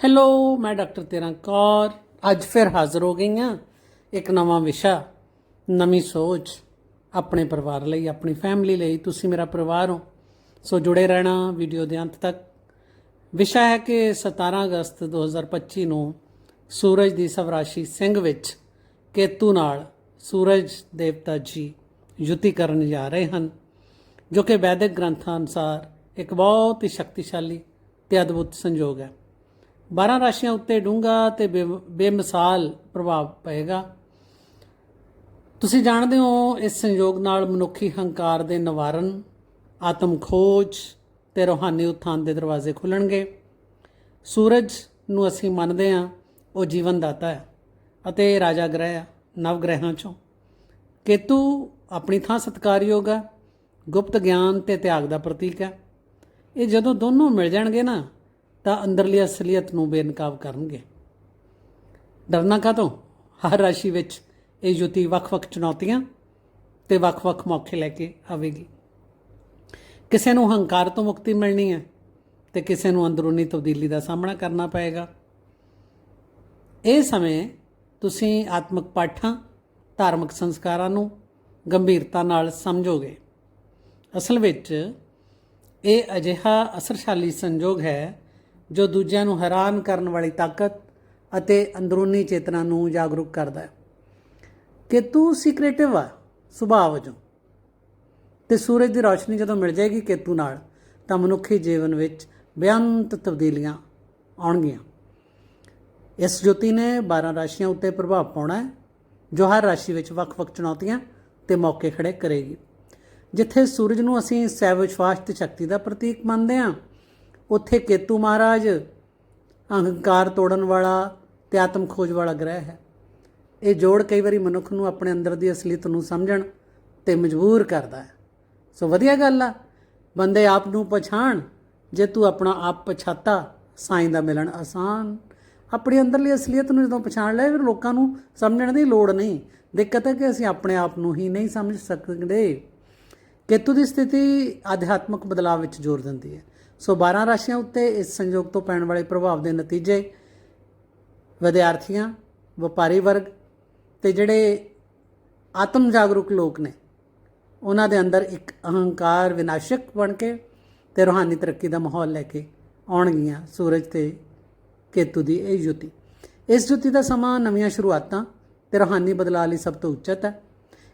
Hello ਮੈਂ doctor ਤੇਰਾ ਕੌਰ। ਅੱਜ ਫਿਰ ਹਾਜ਼ਰ ਹੋ ਗਈ ਹਾਂ ਇੱਕ ਨਵਾਂ ਵਿਸ਼ਾ, ਨਵੀਂ ਸੋਚ ਆਪਣੇ ਪਰਿਵਾਰ ਲਈ, ਆਪਣੀ ਫੈਮਿਲੀ ਲਈ। ਤੁਸੀਂ ਮੇਰਾ ਪਰਿਵਾਰ ਹੋ, ਸੋ ਜੁੜੇ ਰਹਿਣਾ ਵੀਡੀਓ ਦੇ ਅੰਤ ਤੱਕ। ਵਿਸ਼ਾ ਹੈ ਕਿ 17 ਅਗਸਤ 2025 ਨੂੰ ਸੂਰਜ ਦੀ ਸਵਰਾਸ਼ੀ ਸਿੰਘ ਵਿੱਚ ਕੇਤੂ ਨਾਲ ਸੂਰਜ ਦੇਵਤਾ ਜੀ ਯੁਤੀ ਕਰਨ ਜਾ ਰਹੇ ਹਨ, ਜੋ ਕਿ ਵੈਦਿਕ ਗ੍ਰੰਥਾਂ ਅਨੁਸਾਰ ਇੱਕ ਬਹੁਤ ਹੀ ਸ਼ਕਤੀਸ਼ਾਲੀ ਤੇ ਅਦਭੁਤ ਸੰਯੋਗ ਹੈ। 12 ਰਾਸ਼ੀਆਂ ਉੱਤੇ ਡੂੰਘਾ ਤੇ ਬੇ- ਬੇਮਿਸਾਲ ਪ੍ਰਭਾਵ ਪਏਗਾ। ਤੁਸੀਂ ਜਾਣਦੇ ਹੋ ਇਸ ਸੰਯੋਗ ਨਾਲ ਮਨੁੱਖੀ ਹੰਕਾਰ ਦੇ ਨਿਵਾਰਨ, ਆਤਮ ਖੋਜ ਤੇ ਰੋਹਾਨੀ ਉਥਾਨ ਦੇ ਦਰਵਾਜ਼ੇ ਖੁੱਲਣਗੇ। ਸੂਰਜ ਨੂੰ ਅਸੀਂ ਮੰਨਦੇ ਹਾਂ, ਉਹ ਜੀਵਨ ਦਾਤਾ ਹੈ ਅਤੇ ਰਾਜਾ ਗ੍ਰਹਿ ਹੈ ਨਵ ਗ੍ਰਹਿਾਂ ਚੋਂ। ਕੇਤੂ ਆਪਣੀ ਥਾਂ ਸਤਕਾਰਯੋਗ ਹੈ, ਗੁਪਤ ਗਿਆਨ ਤੇ ਤਿਆਗ ਦਾ ਪ੍ਰਤੀਕ ਹੈ। ਇਹ ਜਦੋਂ ਦੋਨੋਂ ਮਿਲ ਜਾਣਗੇ ਨਾ ਤਾਂ ਅੰਦਰਲੀ ਅਸਲੀਅਤ ਨੂੰ ਬੇਨਕਾਬ ਕਰਨਗੇ। ਡਰਨਾ ਕਾਹਤੋਂ? ਹਰ ਰਾਸ਼ੀ ਵਿੱਚ ਇਹ ਯੁਤੀ ਵੱਖ-ਵੱਖ ਚੁਣੌਤੀਆਂ ਤੇ ਵੱਖ-ਵੱਖ ਮੌਕੇ ਲੈ ਕੇ ਆਵੇਗੀ। ਕਿਸੇ ਨੂੰ ਹੰਕਾਰ ਤੋਂ ਮੁਕਤੀ ਮਿਲਣੀ ਹੈ ਤੇ ਕਿਸੇ ਨੂੰ ਅੰਦਰੂਨੀ ਤਬਦੀਲੀ ਦਾ ਸਾਹਮਣਾ ਕਰਨਾ ਪਏਗਾ। ਇਹ ਸਮੇਂ ਤੁਸੀਂ ਆਤਮਿਕ ਪਾਠਾਂ, ਧਾਰਮਿਕ ਸੰਸਕਾਰਾਂ ਨੂੰ ਗੰਭੀਰਤਾ ਨਾਲ ਸਮਝੋਗੇ। ਅਸਲ ਵਿੱਚ ਇਹ ਅਜਿਹਾ ਅਸਰਸ਼ਾਲੀ ਸੰਜੋਗ ਹੈ ਜੋ ਦੂਜਿਆਂ ਨੂੰ ਹੈਰਾਨ ਕਰਨ ਵਾਲੀ ਤਾਕਤ ਅਤੇ ਅੰਦਰੂਨੀ ਚੇਤਨਾ ਨੂੰ ਜਾਗਰੂਕ ਕਰਦਾ ਹੈ। ਕਿ ਤੂੰ ਸੀਕ੍ਰੀਟਿਵ ਆ, ਸੁਭਾਅ ਵਜੋਂ। ਤੇ ਸੂਰਜ ਦੀ ਰੋਸ਼ਨੀ ਜਦੋਂ ਮਿਲ ਜਾਏਗੀ ਕੇਤੂ ਨਾਲ, ਤਾਂ ਮਨੁੱਖੀ ਜੀਵਨ ਵਿੱਚ ਬੇਅੰਤ ਤਬਦੀਲੀਆਂ ਆਉਣਗੀਆਂ। ਇਸ ਜੋਤੀ ਨੇ 12 ਰਾਸ਼ੀਆਂ ਉੱਤੇ ਪ੍ਰਭਾਵ ਪਾਉਣਾ ਹੈ, ਜੋ ਹਰ ਰਾਸ਼ੀ ਵਿੱਚ ਵੱਖ-ਵੱਖ ਚੁਣੌਤੀਆਂ ਤੇ ਮੌਕੇ ਖੜੇ ਕਰੇਗੀ। ਜਿੱਥੇ ਸੂਰਜ ਨੂੰ ਅਸੀਂ ਸਵੈ ਵਿਸ਼ਵਾਸ ਤੇ ਸ਼ਕਤੀ ਦਾ ਪ੍ਰਤੀਕ ਮੰਨਦੇ ਹਾਂ ਉੱਥੇ ਕੇਤੂ ਮਹਾਰਾਜ, ਅਹੰਕਾਰ ਤੋੜਨ ਵਾਲਾ ਤੇ ਆਤਮ ਖੋਜ ਵਾਲਾ ਗ੍ਰਹਿ ਹੈ। ਇਹ ਜੋੜ ਕਈ ਵਾਰੀ ਮਨੁੱਖ ਨੂੰ ਆਪਣੇ ਅੰਦਰ ਦੀ ਅਸਲੀਅਤ ਨੂੰ ਸਮਝਣ ਤੇ ਮਜਬੂਰ ਕਰਦਾ ਹੈ। ਸੋ ਵਧੀਆ ਗੱਲ ਆ, ਬੰਦੇ ਆਪ ਨੂੰ ਪਛਾਣ, ਜੇ ਤੂੰ ਆਪਣਾ ਆਪ ਪਛਾਤਾ, ਸਾਈਂ ਦਾ ਮਿਲਣ ਆਸਾਨ। ਆਪਣੀ ਅੰਦਰਲੀ ਅਸਲੀਅਤ ਨੂੰ ਜਦੋਂ ਪਛਾਣ ਲਿਆ ਫਿਰ ਲੋਕਾਂ ਨੂੰ ਸਮਝਣ ਦੀ ਲੋੜ ਨਹੀਂ। ਦਿੱਕਤ ਹੈ ਕਿ ਅਸੀਂ ਆਪਣੇ ਆਪ ਨੂੰ ਹੀ ਨਹੀਂ ਸਮਝ ਸਕਦੇ। ਕੇਤੂ ਦੀ ਸਥਿਤੀ ਆਧਿਆਤਮਕ ਬਦਲਾਅ ਵਿੱਚ ਜ਼ੋਰ ਦਿੰਦੀ ਹੈ। ਸੋ 12 ਰਾਸ਼ੀਆਂ ਉੱਤੇ ਇਸ ਸੰਯੋਗ ਤੋਂ ਪੈਣ ਵਾਲੇ ਪ੍ਰਭਾਵ ਦੇ ਨਤੀਜੇ, ਵਿਦਿਆਰਥੀਆਂ, ਵਪਾਰੀ ਵਰਗ ਤੇ ਜਿਹੜੇ ਆਤਮ ਜਾਗਰੂਕ ਲੋਕ ਨੇ, ਉਹਨਾਂ ਦੇ ਅੰਦਰ ਇੱਕ ਅਹੰਕਾਰ ਵਿਨਾਸ਼ਕ ਬਣ ਕੇ ਤੇ ਰੋਹਾਨੀ ਤਰੱਕੀ ਦਾ ਮਾਹੌਲ ਲੈ ਕੇ ਆਉਣਗੀਆਂ ਸੂਰਜ ਤੇ ਕੇਤੂ ਦੀ ਇਹ ਯੁਤੀ ਇਸ ਯੁਤੀ ਦਾ ਸਮਾਂ ਨਵੀਆਂ ਸ਼ੁਰੂਆਤਾਂ ਤੇ ਰੋਹਾਨੀ ਬਦਲਾਅ ਲਈ ਸਭ ਤੋਂ ਉੱਚਤ ਹੈ।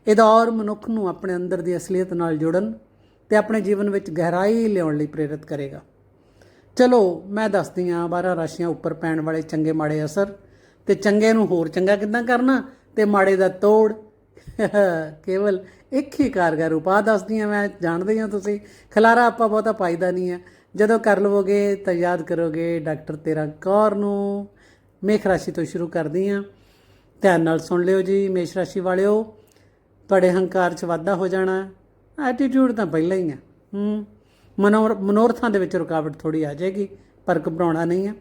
ਇਹ ਦੌਰ ਮਨੁੱਖ ਨੂੰ ਆਪਣੇ ਅੰਦਰ ਦੀ ਅਸਲੀਅਤ ਨਾਲ ਜੁੜਨ ਤੇ ਆਪਣੇ ਜੀਵਨ ਵਿੱਚ ਗਹਿਰਾਈ ਲਿਆਉਣ ਲਈ ਪ੍ਰੇਰਿਤ ਕਰੇਗਾ। ਚਲੋ, ਮੈਂ ਦੱਸਦੀ ਹਾਂ 12 ਰਾਸ਼ੀਆਂ ਉੱਪਰ ਪੈਣ ਵਾਲੇ ਚੰਗੇ ਮਾੜੇ ਅਸਰ ਤੇ ਚੰਗੇ ਨੂੰ ਹੋਰ ਚੰਗਾ ਕਿੱਦਾਂ ਕਰਨਾ ਤੇ ਮਾੜੇ ਦਾ ਤੋੜ। ਕੇਵਲ ਇੱਕ ਹੀ ਕਾਰਗਰ ਉਪਾਅ ਦੱਸਦੀ ਹਾਂ ਮੈਂ, ਜਾਣਦੀ ਹਾਂ ਤੁਸੀਂ। ਖਲਾਰਾ ਆਪਾਂ ਬਹੁਤਾ ਪਾਈਦਾ ਨਹੀਂ ਹੈ। ਜਦੋਂ ਕਰ ਲਵੋਗੇ ਤਾਂ ਯਾਦ ਕਰੋਗੇ ਡਾਕਟਰ ਤੇਰਾ ਕੌਰ ਨੂੰ। ਮੇਖ ਰਾਸ਼ੀ ਤੋਂ ਸ਼ੁਰੂ ਕਰਦੀ ਹਾਂ। ਧਿਆਨ ਨਾਲ ਸੁਣ ਲਿਓ ਜੀ, ਮੇਸ਼ ਰਾਸ਼ੀ ਵਾਲਿਓ, ਤੁਹਾਡੇ ਹੰਕਾਰ 'ਚ ਵਾਧਾ ਹੋ ਜਾਣਾ। ਐਟੀਟਿਊਡ ਤਾਂ ਪਹਿਲਾਂ ਹੀ ਆ। ਹੂੰ। ਮਨੋਰ ਮਨੋਰਥਾਂ ਦੇ ਵਿੱਚ ਰੁਕਾਵਟ ਥੋੜੀ ਆ ਜਾਏਗੀ, ਪਰ ਘਬਰਾਉਣਾ ਨਹੀਂ ਹੈ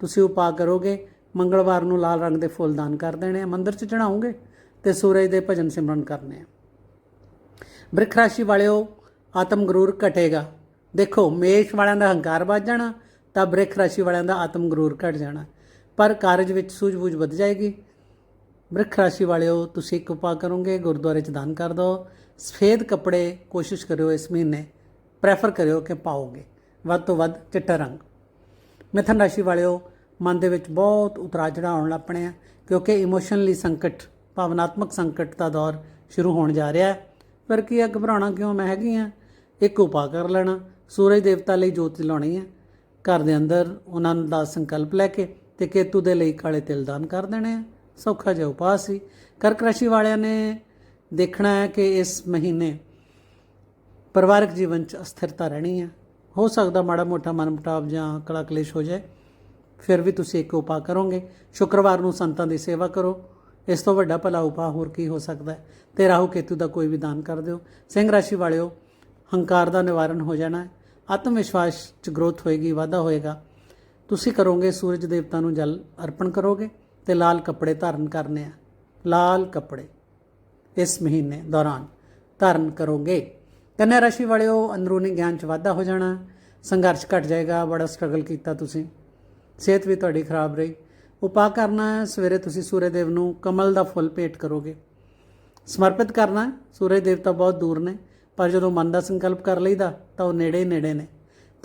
ਤੁਸੀਂ ਉਪਾਅ ਕਰੋਗੇ, ਮੰਗਲਵਾਰ ਨੂੰ ਲਾਲ ਰੰਗ ਦੇ ਫੁੱਲ ਦਾਨ ਕਰ ਦੇਣੇ ਆ, ਮੰਦਿਰ 'ਚ ਚੜਾਉਂਗੇ ਤੇ ਸੂਰਜ ਦੇ ਭਜਨ ਸਿਮਰਨ ਕਰਨੇ ਆ। ਬ੍ਰਿਖ ਰਾਸ਼ੀ ਵਾਲਿਓ, ਆਤਮ ਗਰੂਰ ਘਟੇਗਾ। ਦੇਖੋ, ਮੇਸ਼ ਵਾਲਿਆਂ ਦਾ ਹੰਕਾਰ ਵੱਧ ਜਾਣਾ, ਤਾਂ ਬ੍ਰਿਖ ਰਾਸ਼ੀ ਵਾਲਿਆਂ ਦਾ ਆਤਮ ਗਰੂਰ ਘਟ ਜਾਣਾ। ਪਰ ਕਾਰਜ ਵਿੱਚ ਸੂਝ-ਬੂਝ ਵੱਧ ਜਾਏਗੀ। ਬ੍ਰਿਖ ਰਾਸ਼ੀ ਵਾਲਿਓ, ਤੁਸੀਂ ਇੱਕ ਉਪਾਅ ਕਰੋਗੇ, ਗੁਰਦੁਆਰੇ 'ਚ ਦਾਨ ਕਰ ਦਿਓ। ਸਫੇਦ ਕੱਪੜੇ ਕੋਸ਼ਿਸ਼ ਕਰਿਓ ਇਸ ਮਹੀਨੇ ਪ੍ਰੈਫਰ ਕਰਿਓ ਕਿ ਪਾਓਗੇ। ਵੱਧ ਤੋਂ ਵੱਧ ਚਿੱਟਾ ਰੰਗ। ਮਿਥਨ ਰਾਸ਼ੀ ਵਾਲਿਓ, ਮਨ ਦੇ ਵਿੱਚ ਬਹੁਤ ਉਤਰਾ ਚੜ੍ਹਾਅ ਆਉਣ ਲੱਪਣੇ ਆ, ਕਿਉਂਕਿ ਇਮੋਸ਼ਨਲੀ ਸੰਕਟ, ਭਾਵਨਾਤਮਕ ਸੰਕਟ ਦਾ ਦੌਰ ਸ਼ੁਰੂ ਹੋਣ ਜਾ ਰਿਹਾ ਹੈ। ਪਰ ਕੀ ਆ, ਘਬਰਾਉਣਾ ਕਿਉਂ? ਮੈਂ ਹੈਗੀ ਆ। ਇੱਕ ਉਪਾਅ ਕਰ ਲੈਣਾ। ਸੂਰਜ ਦੇਵਤਾ ਲਈ ਜੋਤ ਜਲਾਉਣੀ ਹੈ ਘਰ ਦੇ ਅੰਦਰ ਉਹਨਾਂ ਦਾ ਸੰਕਲਪ ਲੈ ਕੇ ਤੇ ਕੇਤੂ ਦੇ ਲਈ ਕਾਲੇ ਤਿਲ ਦਾਨ ਕਰ ਦੇਣੇ ਆ। ਸੌਖਾ ਜਿਹਾ ਉਪਾਅ ਸੀ। ਕਰਕ ਰਾਸ਼ੀ ਵਾਲਿਆਂ ਨੇ ਦੇਖਣਾ ਹੈ ਕਿ ਇਸ ਮਹੀਨੇ ਪਰਿਵਾਰਕ ਜੀਵਨ 'ਚ ਅਸਥਿਰਤਾ ਰਹਿਣੀ ਹੈ। ਹੋ ਸਕਦਾ ਮਾੜਾ ਮੋਟਾ ਮਨਮੁਟਾਵ ਜਾਂ ਕਲਾ ਕਲੇਸ਼ ਹੋ ਜਾਏ। ਫਿਰ ਵੀ ਤੁਸੀਂ ਇੱਕ ਉਪਾਅ ਕਰੋਗੇ। ਸ਼ੁੱਕਰਵਾਰ ਨੂੰ ਸੰਤਾਂ ਦੀ ਸੇਵਾ ਕਰੋ। ਇਸ ਤੋਂ ਵੱਡਾ ਭਲਾ ਉਪਾਅ ਹੋਰ ਕੀ ਹੋ ਸਕਦਾ ਹੈ? ਤੇ ਰਾਹੂ ਕੇਤੂ ਦਾ ਕੋਈ ਵੀ ਦਾਨ ਕਰ ਦਿਓ। ਸਿੰਘ ਰਾਸ਼ੀ ਵਾਲਿਓ, ਹੰਕਾਰ ਦਾ ਨਿਵਾਰਨ ਹੋ ਜਾਣਾ ਹੈ। ਆਤਮ ਵਿਸ਼ਵਾਸ 'ਚ ਗਰੋਥ ਹੋਏਗੀ, ਵਾਧਾ ਹੋਏਗਾ। ਤੁਸੀਂ ਕਰੋਗੇ, ਸੂਰਜ ਦੇਵਤਾ ਨੂੰ ਜਲ ਅਰਪਣ ਕਰੋਗੇ ਤੇ ਲਾਲ ਕੱਪੜੇ ਧਾਰਨ ਕਰਨੇ ਆ। ਲਾਲ ਕੱਪੜੇ। ਇਸ ਮਹੀਨੇ ਦੌਰਾਨ ਧਾਰਨ ਕਰੋਗੇ। ਕੰਨਿਆ ਰਾਸ਼ੀ ਵਾਲਿਓ, ਅੰਦਰੂਨੀ ਗਿਆਨ 'ਚ ਵਾਧਾ ਹੋ ਜਾਣਾ। ਸੰਘਰਸ਼ ਘਟ ਜਾਏਗਾ, ਬੜਾ ਸਟਰਗਲ ਕੀਤਾ ਤੁਸੀਂ। ਸਿਹਤ ਵੀ ਤੁਹਾਡੀ ਖਰਾਬ ਰਹੀ। ਉਪਾਅ ਕਰਨਾ ਹੈ, ਸਵੇਰੇ ਤੁਸੀਂ ਸੂਰਜ ਦੇਵ ਨੂੰ ਕਮਲ ਦਾ ਫੁੱਲ ਭੇਟ ਕਰੋਗੇ। ਸਮਰਪਿਤ ਕਰਨਾ ਹੈ। ਸੂਰਜ ਦੇਵਤਾ ਬਹੁਤ ਦੂਰ ਨੇ, ਪਰ ਜਦੋਂ ਮਨ ਦਾ ਸੰਕਲਪ ਕਰ ਲਈਦਾ, ਤਾਂ ਉਹ ਨੇੜੇ ਹੀ ਨੇੜੇ ਨੇ।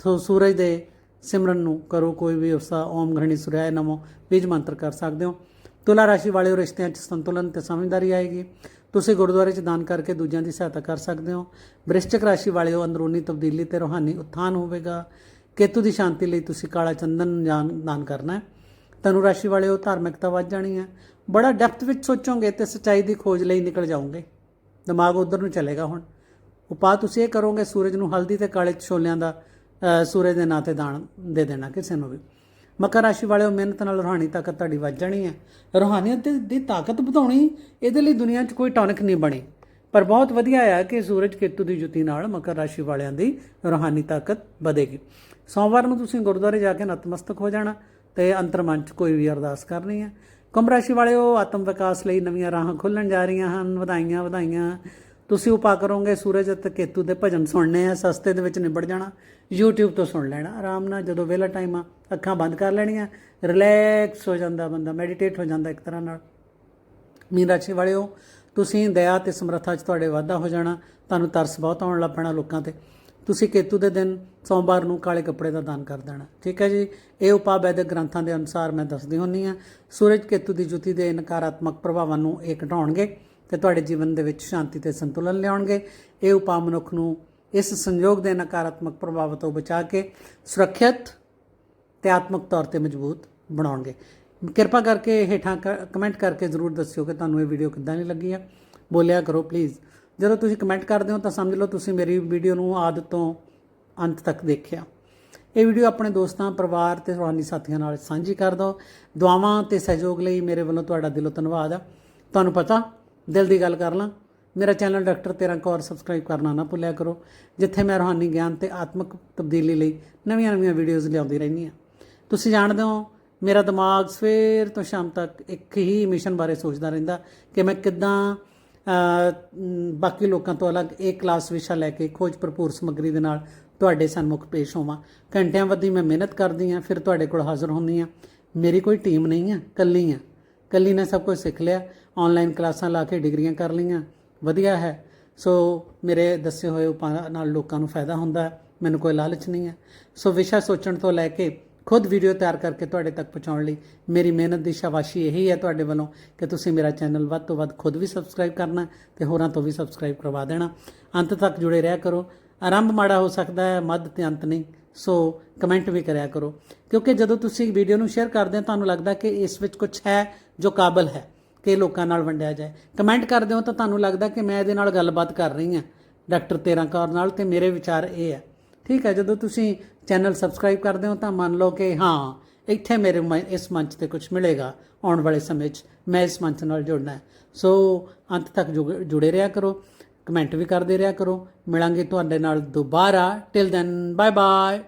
ਸੋ ਸੂਰਜ ਦੇ ਸਿਮਰਨ ਨੂੰ ਕਰੋ, ਕੋਈ ਵੀ ਉਸਦਾ ਓਮ ਗ੍ਰਹਣੀ ਸੂਰਯਾਏ ਨਮੋ, ਬੀਜ ਮੰਤਰ ਕਰ ਸਕਦੇ ਹੋ। ਤੁਲਾ ਰਾਸ਼ੀ ਵਾਲਿਓ, ਰਿਸ਼ਤਿਆਂ 'ਚ ਸੰਤੁਲਨ ਤੇ ਸਮਝਦਾਰੀ ਆਏਗੀ। ਤੁਸੀਂ ਗੁਰਦੁਆਰੇ 'ਚ ਦਾਨ ਕਰਕੇ ਦੂਜਿਆਂ ਦੀ ਸਹਾਇਤਾ ਕਰ ਸਕਦੇ ਹੋ। ਵ੍ਰਿਸ਼ਚਿਕ ਰਾਸ਼ੀ ਵਾਲਿਓ, ਅੰਦਰੂਨੀ ਤਬਦੀਲੀ ਤੇ ਰੋਹਾਨੀ ਉત્ਥਾਨ ਹੋਵੇਗਾ। ਕੇਤੂ ਦੀ ਸ਼ਾਂਤੀ ਲਈ ਤੁਸੀਂ ਕਾਲਾ ਚੰਦਨ ਦਾਨ ਕਰਨਾ ਹੈ। ਧਨੁ ਰਾਸ਼ੀ ਵਾਲਿਓ, ਧਾਰਮਿਕਤਾ ਵੱਧ ਜਾਣੀ ਹੈ। ਬੜਾ ਡੈਪਥ ਵਿੱਚ ਸੋਚੋਗੇ ਤੇ ਸੱਚਾਈ ਦੀ ਖੋਜ ਲਈ ਨਿਕਲ ਜਾਓਗੇ। ਦਿਮਾਗ ਉਧਰ ਨੂੰ ਚਲੇਗਾ ਹੁਣ। ਉਪਾਅ ਤੁਸੀਂ ਇਹ ਕਰੋਗੇ, ਸੂਰਜ ਨੂੰ ਹਲਦੀ ਤੇ ਕਾਲੇ ਛੋਲਿਆਂ ਦਾ ਸੂਰਜ ਦੇ ਨਾਂ ਤੇ ਦਾਨ ਦੇ ਦੇਣਾ ਕਿਸੇ ਨੂੰ ਵੀ। ਮਕਰ ਰਾਸ਼ੀ ਵਾਲਿਓ, ਮਿਹਨਤ ਨਾਲ ਰੋਹਾਨੀ ਤਾਕਤ ਤੁਹਾਡੀ ਵੱਧ ਜਾਣੀ ਹੈ। ਰੋਹਾਨੀਅਤ ਦੀ- ਦੀ ਤਾਕਤ ਵਧਾਉਣੀ, ਇਹਦੇ ਲਈ ਦੁਨੀਆ 'ਚ ਕੋਈ ਟੌਨਿਕ ਨਹੀਂ ਬਣੀ। ਪਰ ਬਹੁਤ ਵਧੀਆ ਆ ਕਿ ਸੂਰਜ ਕੇਤੂ ਦੀ ਜੁਤੀ ਨਾਲ ਮਕਰ ਰਾਸ਼ੀ ਵਾਲਿਆਂ ਦੀ ਰੋਹਾਨੀ ਤਾਕਤ ਵਧੇਗੀ। ਸੋਮਵਾਰ ਨੂੰ ਤੁਸੀਂ ਗੁਰਦੁਆਰੇ ਜਾ ਕੇ ਨਤਮਸਤਕ ਹੋ ਜਾਣਾ ਤੇ ਅੰਤਰਮਨ 'ਚ ਕੋਈ ਵੀ ਅਰਦਾਸ ਕਰਨੀ ਹੈ। ਕੁੰਭ ਰਾਸ਼ੀ ਵਾਲਿਓ, ਆਤਮ ਵਿਕਾਸ ਲਈ ਨਵੀਆਂ ਰਾਹਾਂ ਖੁੱਲਣ ਜਾ ਰਹੀਆਂ ਹਨ, ਵਧਾਈਆਂ ਵਧਾਈਆਂ। ਤੁਸੀਂ ਉਪਾਅ ਕਰੋਗੇ, ਸੂਰਜ ਅਤੇ ਕੇਤੂ ਦੇ ਭਜਨ ਸੁਣਨੇ ਆ, ਸਸਤੇ ਦੇ ਵਿੱਚ ਨਿਬੜ ਜਾਣਾ, YouTube ਤੋਂ ਸੁਣ ਲੈਣਾ, ਆਰਾਮ ਨਾਲ ਜਦੋਂ ਵੇਲਾ ਟਾਈਮ ਆ, ਅੱਖਾਂ ਬੰਦ ਕਰ ਲੈਣੀਆਂ ਰਿਲੈਕਸ ਹੋ ਜਾਂਦਾ ਬੰਦਾ ਮੈਡੀਟੇਟ ਹੋ ਜਾਂਦਾ ਇੱਕ ਤਰ੍ਹਾਂ ਨਾਲ। ਮੀਨ ਰਾਸ਼ੀ ਵਾਲਿਓ, ਤੁਸੀਂ ਦਇਆ ਤੇ ਸਮਰੱਥਾ 'ਚ ਤੁਹਾਡੇ ਵਾਧਾ ਹੋ ਜਾਣਾ, ਤੁਹਾਨੂੰ ਤਰਸ ਬਹੁਤ ਆਉਣ ਲੱਗ ਪੈਣਾ ਲੋਕਾਂ ਤੇ। ਤੁਸੀਂ ਕੇਤੂ ਦੇ ਦਿਨ ਸੋਮਵਾਰ ਨੂੰ ਕਾਲੇ ਕੱਪੜੇ ਦਾ ਦਾਨ ਕਰ ਦੇਣਾ, ਠੀਕ ਹੈ ਜੀ? ਇਹ ਉਪਾਅ ਵੈਦਿਕ ਗ੍ਰੰਥਾਂ ਦੇ ਅਨੁਸਾਰ ਮੈਂ ਦੱਸਦੀ ਹੁੰਨੀ ਆ। ਸੂਰਜ ਕੇਤੂ ਦੀ ਜੁਤੀ ਦੇ ਨਕਾਰਾਤਮਕ ਪ੍ਰਭਾਵਾਂ ਨੂੰ ਇਹ ਘਟਾਉਣਗੇ। ਤੇ ਤੁਹਾਡੇ ਜੀਵਨ ਦੇ ਵਿੱਚ ਸ਼ਾਂਤੀ ਤੇ ਸੰਤੁਲਨ ਲਿਆਉਣਗੇ। ਇਹ ਉਪਾਅ ਮਨੁੱਖ ਨੂੰ ਇਸ ਸੰਯੋਗ ਦੇ ਨਕਾਰਾਤਮਕ ਪ੍ਰਭਾਵ ਤੋਂ ਬਚਾ ਕੇ ਸੁਰੱਖਿਅਤ ਤੇ ਆਤਮਿਕ ਤੌਰ ਤੇ ਮਜ਼ਬੂਤ ਬਣਾਉਣਗੇ। ਕਿਰਪਾ ਕਰਕੇ ਹੇਠਾਂ ਕ- ਕਮੈਂਟ ਕਰਕੇ ਜ਼ਰੂਰ ਦੱਸਿਓ ਕਿ ਤੁਹਾਨੂੰ ਇਹ ਵੀਡੀਓ ਕਿੱਦਾਂ ਦੀ ਲੱਗੀ ਹੈ ਬੋਲਿਆ ਕਰੋ ਪਲੀਜ਼। ਜਦੋਂ ਤੁਸੀਂ ਕਮੈਂਟ ਕਰਦੇ ਹੋ ਤਾਂ ਸਮਝ ਲਓ ਤੁਸੀਂ ਮੇਰੀ ਵੀਡੀਓ ਨੂੰ ਆਦ ਤੋਂ ਅੰਤ ਤੱਕ ਦੇਖਿਆ। ਇਹ ਵੀਡੀਓ ਆਪਣੇ ਦੋਸਤਾਂ, ਪਰਿਵਾਰ ਤੇ ਰੋਹਾਨੀ ਸਾਥੀਆਂ ਨਾਲ ਸਾਂਝੀ ਕਰ ਦਿਓ ਦੁਆਵਾਂ ਤੇ ਸਹਿਯੋਗ ਲਈ ਮੇਰੇ ਵੱਲੋਂ ਤੁਹਾਡਾ ਦਿਲੋਂ ਧੰਨਵਾਦ ਆ। ਤੁਹਾਨੂੰ ਪਤਾ ਦਿਲ ਦੀ ਗੱਲ ਕਰ ਲਾਂ। ਮੇਰਾ ਚੈਨਲ ਡਾਕਟਰ ਤੇਰਾ ਕੌਰ ਸਬਸਕ੍ਰਾਈਬ ਕਰਨਾ ਨਾ ਭੁੱਲਿਆ ਕਰੋ, ਜਿੱਥੇ ਮੈਂ ਰੂਹਾਨੀ ਗਿਆਨ ਤੇ ਆਤਮਿਕ ਤਬਦੀਲੀ ਲਈ ਨਵੀਆਂ-ਨਵੀਆਂ ਵੀਡੀਓਜ਼ ਲਿਆਉਂਦੀ ਰਹਿੰਦੀ ਹਾਂ। ਤੁਸੀਂ ਜਾਣਦੇ ਹੋ, ਮੇਰਾ ਦਿਮਾਗ ਸਵੇਰ ਤੋਂ ਸ਼ਾਮ ਤੱਕ ਇੱਕ ਹੀ ਮਿਸ਼ਨ ਬਾਰੇ ਸੋਚਦਾ ਰਹਿੰਦਾ ਕਿ ਮੈਂ ਕਿੱਦਾਂ ਬਾਕੀ ਲੋਕਾਂ ਤੋਂ ਅਲੱਗ ਇੱਕ ਕਲਾਸ ਵਿਸ਼ਾ ਲੈ ਕੇ ਖੋਜ ਭਰਪੂਰ ਸਮੱਗਰੀ ਦੇ ਨਾਲ ਤੁਹਾਡੇ ਸਨਮੁਖ ਪੇਸ਼ ਹੋਵਾਂ। ਘੰਟਿਆਂ ਵੱਧੀ ਮੈਂ ਮਿਹਨਤ ਕਰਦੀ ਹਾਂ, ਫਿਰ ਤੁਹਾਡੇ ਕੋਲ ਹਾਜ਼ਰ ਹੁੰਦੀ ਹਾਂ। ਮੇਰੀ ਕੋਈ ਟੀਮ ਨਹੀਂ ਹੈ ਕੱਲੀ ਹਾਂ। ਕੱਲੀ ਨੇ ਸਭ ਕੁਝ ਸਿੱਖ ਲਿਆ। ਆਨਲਾਈਨ ਕਲਾਸਾਂ ਲਾ ਕੇ ਡਿਗਰੀਆਂ ਕਰ ਲਈਆਂ। ਵਧੀਆ ਹੈ। ਸੋ ਮੇਰੇ ਦੱਸੇ ਹੋਏ ਉਪਾਅ ਨਾਲ ਲੋਕਾਂ ਨੂੰ ਫਾਇਦਾ ਹੁੰਦਾ ਹੈ। ਮੈਨੂੰ ਕੋਈ ਲਾਲਚ ਨਹੀਂ ਹੈ। ਸੋ ਵਿਸ਼ਾ ਸੋਚਣ ਤੋਂ ਲੈ ਕੇ ਖੁਦ ਵੀਡੀਓ ਤਿਆਰ ਕਰਕੇ ਤੁਹਾਡੇ ਤੱਕ ਪਹੁੰਚਾਉਣ ਲਈ ਮੇਰੀ ਮਿਹਨਤ ਦੀ ਸ਼ਾਬਾਸ਼ੀ ਇਹੀ ਹੈ ਤੁਹਾਡੇ ਵੱਲੋਂ ਕਿ ਤੁਸੀਂ ਮੇਰਾ ਚੈਨਲ ਵੱਧ ਤੋਂ ਵੱਧ ਖੁਦ ਵੀ ਸਬਸਕ੍ਰਾਈਬ ਕਰਨਾ ਤੇ ਹੋਰਾਂ ਤੋਂ ਵੀ ਸਬਸਕ੍ਰਾਈਬ ਕਰਵਾ ਦੇਣਾ। ਅੰਤ ਤੱਕ ਜੁੜੇ ਰਿਹਾ ਕਰੋ। ਆਰੰਭ ਮਾੜਾ ਹੋ ਸਕਦਾ ਹੈ, ਮੱਧ ਤੇ ਅੰਤ ਨਹੀਂ। ਸੋ ਕਮੈਂਟ ਵੀ ਕਰਿਆ ਕਰੋ। ਕਿਉਂਕਿ ਜਦੋਂ ਤੁਸੀਂ ਵੀਡੀਓ ਨੂੰ ਸ਼ੇਅਰ ਕਰਦੇ ਹੋ, ਤੁਹਾਨੂੰ ਲੱਗਦਾ ਕਿ ਇਸ ਵਿੱਚ ਕੁਝ ਹੈ ਜੋ ਕਾਬਲ ਹੈ। ਕਿ ਲੋਕਾਂ ਨਾਲ ਵੰਡਿਆ ਜਾਏ। ਕਮੈਂਟ ਕਰਦੇ ਹੋ ਤਾਂ ਤੁਹਾਨੂੰ ਲੱਗਦਾ ਕਿ ਮੈਂ ਇਹਦੇ ਨਾਲ ਗੱਲਬਾਤ ਕਰ ਰਹੀ ਹਾਂ, ਡਾਕਟਰ ਤੇਰਾ ਕੌਰ ਨਾਲ ਤੇ ਮੇਰੇ ਵਿਚਾਰ ਇਹ ਹੈ। ਠੀਕ ਹੈ, ਜਦੋਂ ਤੁਸੀਂ ਚੈਨਲ ਸਬਸਕ੍ਰਾਈਬ ਕਰਦੇ ਹੋ ਤਾਂ ਮੰਨ ਲਓ ਕਿ ਹਾਂ, ਇੱਥੇ ਮੇਰੇ ਮ- ਇਸ ਮੰਚ ਤੇ ਕੁਝ ਮਿਲੇਗਾ, ਆਉਣ ਵਾਲੇ ਸਮੇਂ 'ਚ ਮੈਂ ਇਸ ਮੰਚ ਨਾਲ ਜੁੜਨਾ ਹੈ। ਸੋ ਅੰਤ ਤੱਕ ਜੁਗ- ਜੁੜੇ ਰਿਹਾ ਕਰੋ, ਕਮੈਂਟ ਵੀ ਕਰਦੇ ਰਿਹਾ ਕਰੋ। ਮਿਲਾਂਗੇ ਤੁਹਾਡੇ ਨਾਲ ਦੁਬਾਰਾ। Till then bye bye